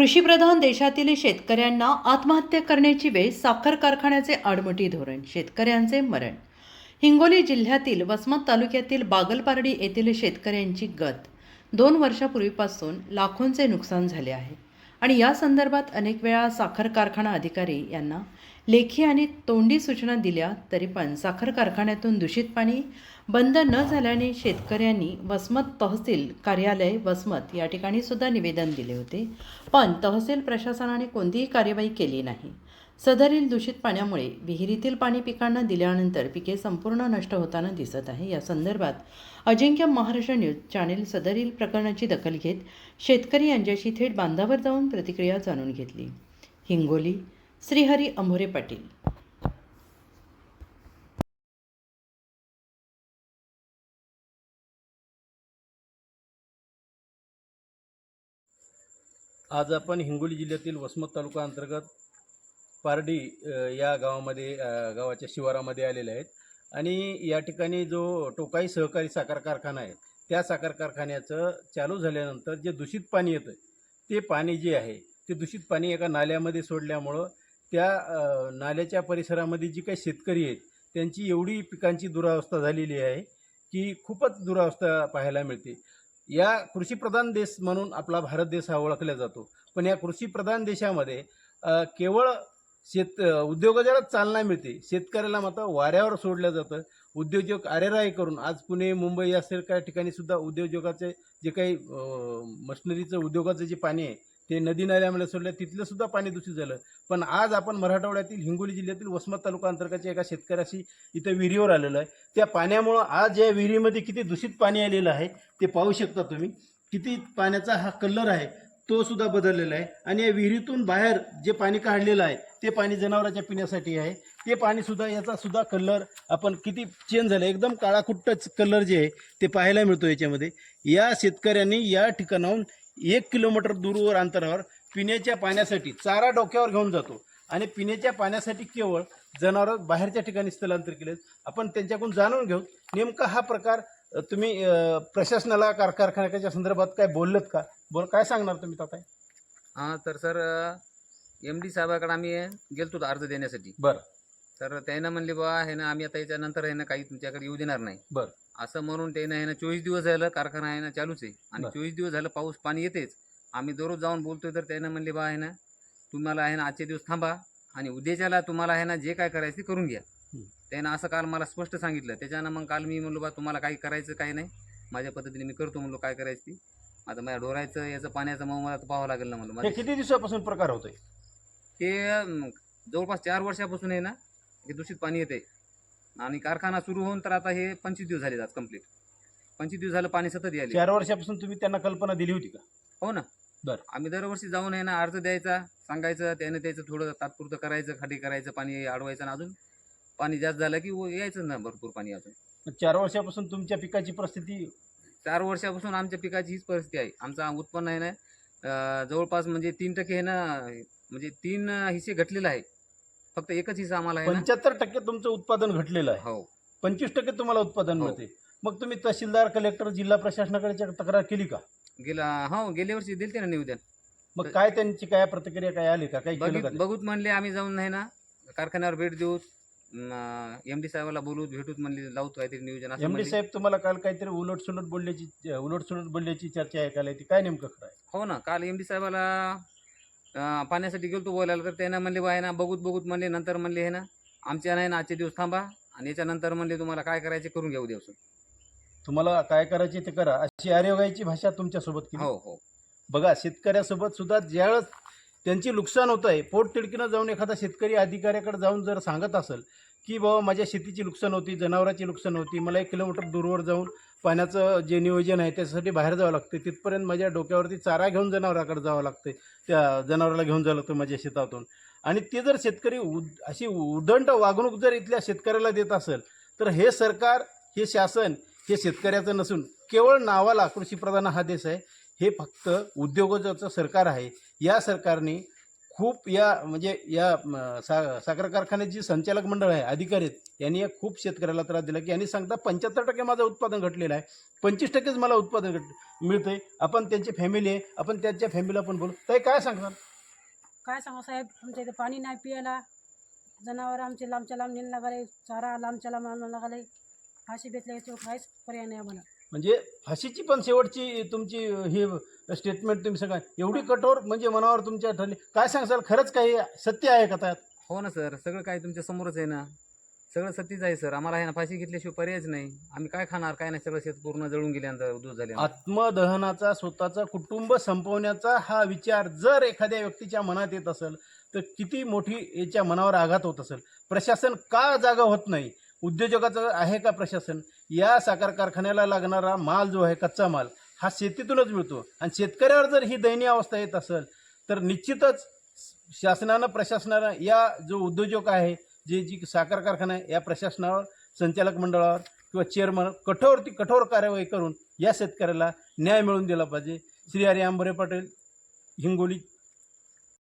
कृषीप्रधान देशातील शेतकऱ्यांना आत्महत्या करण्याची वेळ साखर कारखान्याचे आडमटी धोरण शेतकऱ्यांचे मरण. हिंगोली जिल्ह्यातील वसमत तालुक्यातील बागलपारडी येथील शेतकऱ्यांची गत. दोन वर्षापूर्वीपासून लाखोंचे नुकसान झाले आहे. आणि या संदर्भात अनेक वेळा साखर कारखाना अधिकारी यांना लेखी आणि तोंडी सूचना दिल्या तरी पण साखर कारखान्यातून दूषित पाणी बंद न झाल्याने शेतकऱ्यांनी वसमत तहसील कार्यालय वसमत या ठिकाणी सुद्धा निवेदन दिले होते. पण तहसील प्रशासनाने कोणतीही कार्यवाही केली नाही. सदरील दूषित पाण्यामुळे विहिरीतील पाणी पिकांना दिल्यानंतर पिके संपूर्ण नष्ट होताना दिसत आहे. या संदर्भात अजिंक्य महाराष्ट्र न्यूज चॅनेल सदरील प्रकरणाची दखल घेत शेतकरी यांच्याशी थेट बांधावर जाऊन प्रतिक्रिया जाणून घेतली. हिंगोली श्रीहरी अंभोरे पाटील. आज आपण हिंगोली जिल्ह्यातील वसमत तालुका अंतर्गत पारडी या गावामध्ये गावाच्या शिवारामध्ये आलेले आहेत. आणि या ठिकाणी जो टोकाई सहकारी साखर कारखाना आहे त्या साखर कारखान्याचं चालू झाल्यानंतर जे दूषित पाणी येतं ते पाणी जे आहे ते दूषित पाणी एका नाल्यामध्ये सोडल्यामुळं त्या नाल्याच्या परिसरामध्ये जी काही शेतकरी आहेत त्यांची एवढी पिकांची दुरावस्था झालेली आहे की खूपच दुरावस्था पाहायला मिळते. या कृषीप्रधान देश म्हणून आपला भारत देश हा ओळखला जातो. पण या कृषीप्रधान देशामध्ये केवळ शेत उद्योगाच्यालाच चालना मिळते. शेतकऱ्याला मात्र वाऱ्यावर सोडलं जातं. उद्योजक आरेराई करून आज पुणे मुंबई यासारख्या ठिकाणी सुद्धा उद्योजकाचे जे काही मशिनरीचं उद्योगाचं जे पाणी आहे ते नदी नाल्यामुळे सोडलं तिथलं सुद्धा पाणी दूषित झालं. पण आज आपण मराठवाड्यातील हिंगोली जिल्ह्यातील वसमत तालुका अंतर्गतच्या एका शेतकऱ्याशी इथं विहिरीवर आलेलं आहे. त्या पाण्यामुळं आज या विहिरीमध्ये किती दूषित पाणी आलेलं आहे ते पाहू शकता तुम्ही. किती पाण्याचा हा कलर आहे तो सुद्धा बदललेला आहे. आणि या विहिरीतून बाहेर जे पाणी काढलेलं आहे ते पाणी जनावरांच्या पिण्यासाठी आहे. ते पाणी सुद्धा याचा सुद्धा कलर आपण किती चेंज झालं. एकदम काळाकुट्टच कलर जे आहे ते पाहायला मिळतो याच्यामध्ये. या शेतकऱ्यांनी या ठिकाणाहून एक किलोमीटर दूरवर अंतरावर पिण्याच्या पाण्यासाठी चारा डोक्यावर घेऊन जातो. आणि पिण्याच्या पाण्यासाठी केवळ जनावर बाहेरच्या ठिकाणी स्थलांतर केले. आपण त्यांच्याकडून जाणून घेऊ. नेमका हा प्रकार तुम्ही प्रशासनाला कार कारखान्याच्या संदर्भात काय बोललेत का? बोल काय सांगणार तुम्ही आता हां तर सर एम डी साहेबाकडे आम्ही गेलतो अर्ज देण्यासाठी. बरं. तर त्यानं म्हणले बा हे ना आम्ही आता याच्यानंतर आहे ना काही तुमच्याकडे येऊ देणार नाही. बरं. असं म्हणून त्यानं आहे ना चोवीस दिवस झालं कारखाना आहे ना चालूच आहे. आणि बरं. चोवीस दिवस झालं पाऊस पाणी येतेच. आम्ही दररोज जाऊन बोलतोय तर त्यानं म्हणले बा आहे ना तुम्हाला आहे ना आजचे दिवस थांबा आणि उद्याच्याला तुम्हाला आहे ना जे काय करायचं ते करून घ्या. हं. त्यानं असं काल मला स्पष्ट सांगितलं. त्याच्यानं मग काल मी म्हणलो बा तुम्हाला काही करायचं काही नाही. माझ्या पद्धतीने मी करतो म्हणलो काय करायचं ती. आता माझ्या ढोरायचं याचं पाण्याचं मग मला पाहावं लागेल ना म्हणलं. हे किती दिवसापासून प्रकार होतोय? हे अं, जवळपास चार वर्षापासून आहे ना हे दूषित पाणी येते आणि कारखाना सुरू होऊन तर आता हे पंचवीस दिवस झाले आज कंप्लीट पंचवीस दिवस झालं पाणी सतत यायले चार वर्षापासून तुम्ही त्यांना कल्पना दिली होती का? हो ना. बरं. आम्ही दरवर्षी जाऊन आहे ना अर्ज द्यायचा सांगायचं त्याने त्याचं थोडं तात्पुरतं करायचं खाडी करायचं पाणी अडवायचं आणि अजून पाणी जास्त झालं की व- यायचं ना भरपूर पाणी अजून. चार वर्षापासून तुमच्या पिकाची परिस्थिती चार वर्षापासून आमच्या पिकाची हीच परिस्थिती आहे. आमचा उत्पन्न आहे ना अं, जवळपास म्हणजे तीन टक्के आहे ना म्हणजे तीन हिस्से घटलेला आहे. फक्त एकच हिस्सा आम्हाला आहे ना? पंच्याहत्तर टक्के तुमचं उत्पादन घटलेलं आहे. हो. पंचवीस टक्के तुम्हाला उत्पादन हो. मिळते. मग तुम्ही तहसीलदार कलेक्टर जिल्हा प्रशासनाकडे तक्रार केली का? गेला हो गेल्या वर्षी दिलते ना निवेदन. मग काय त्यांची काय प्रतिक्रिया काय आली का? काही केलं बघित का ते? बघूत म्हणले आम्ही जाऊन नाही ना कारखान्यावर भेट देऊत एम डी साहेबाला बोलूत भेटूत म्हणले लावूत काहीतरी नियोजन असं एम डी म्हणले. साहेब तुम्हाला काल काहीतरी उलट सुलट बोलल्याची उलट सुलट बोलल्याची चर्चा ऐकायला येते. काय नेमकं खरं आहे? हो ना काल एम डी साहेबाला पाण्यासाठी गेलतो बोलायला तर त्यानं म्हणले बा आहे ना बघूत बघूत म्हणले नंतर म्हणले हे ना आमच्या नाही ना आजचे दिवस थांबा आणि याच्यानंतर म्हणले तुम्हाला काय करायचे करून घेऊ देऊ तुम्हाला काय करायचे ते करा. अशी आर्यगाईची भाषा तुमच्यासोबत हो हो. बघा शेतकऱ्यासोबत सुद्धा ज्यावेळेस त्यांची नुकसान होत आहे पोटतिडकीनं जाऊन एखादा शेतकरी अधिकाऱ्याकडे जाऊन जर सांगत असेल की बाबा माझ्या शेतीची नुकसान होती जनावराची नुकसान होती मला एक किलोमीटर दूरवर जाऊन पाण्याचं जे नियोजन आहे त्याच्यासाठी बाहेर जावं लागते तिथपर्यंत माझ्या डोक्यावरती चारा घेऊन जनावराकडे जावं लागते त्या जनावराला घेऊन जावं लागतं माझ्या शेतातून. आणि ते जर शेतकरी उद अशी उदंड वागणूक जर इथल्या शेतकऱ्याला देत असेल तर हे सरकार हे शासन हे शेतकऱ्याचं नसून केवळ नावाला कृषीप्रधान हा देश आहे हे फक्त उद्योगाचं सरकार आहे. या सरकारने खूप या म्हणजे या सा साखर कारखान्याची संचालक मंडळ आहे अधिकारी आहेत यांनी या खूप शेतकऱ्याला त्रास दिला. की यांनी सांगता पंच्याहत्तर टक्के माझं उत्पादन घटलेलं आहे. पंचवीस टक्केच मला उत्पादन घट मिळतंय. आपण त्यांची फॅमिली आहे. आपण त्यांच्या फॅमिलीला पण बोलू. ताई काय सांगणार? काय सांगू साहेब? आमच्या इथे पाणी नाही पियाला. जनावर आमचे लांबच्या लांब नेलं लागले चारा लांबच्या लांब आणून लागले फाशी याच्यावर काहीच पर्याय नाही आम्हाला. म्हणजे फाशीची पण शेवटची तुमची हे स्टेटमेंट तुम्ही सगळं एवढी कठोर म्हणजे मनावर तुमच्या ठरली. काय सांगसाल खरंच काही सत्य आहे का त्यात? हो ना सर. सगळं काही तुमच्या समोरच आहे ना. सगळं सतीच आहे सर. आम्हाला आहे ना फाशी घेतल्याशिवाय पर्यायच नाही. आम्ही काय खाणार? काय नाही? सगळं शेत पूर्ण जळून गेल्यानंतर उद्योग झाले आत्मदहनाचा स्वतःचा कुटुंब संपवण्याचा हा विचार जर एखाद्या व्यक्तीच्या मनात येत असेल तर किती मोठी याच्या मनावर आघात होत असेल. प्रशासन का जागा होत नाही? उद्योजकाचं आहे का प्रशासन? या साखर कारखान्याला लागणारा माल जो आहे कच्चा माल हा शेतीतूनच मिळतो. आणि शेतकऱ्यावर जर ही दयनीय अवस्था येत असेल तर निश्चितच शासनानं प्रशासनानं या जो उद्योजक आहे जे जी साखर कारखाना आहे या प्रशासनावर संचालक मंडळावर किंवा चेअरमन कठोर ती कठोर कार्यवाही करून या शेतकऱ्याला न्याय मिळवून दिला पाहिजे. श्री हरी आंबरे पाटील हिंगोली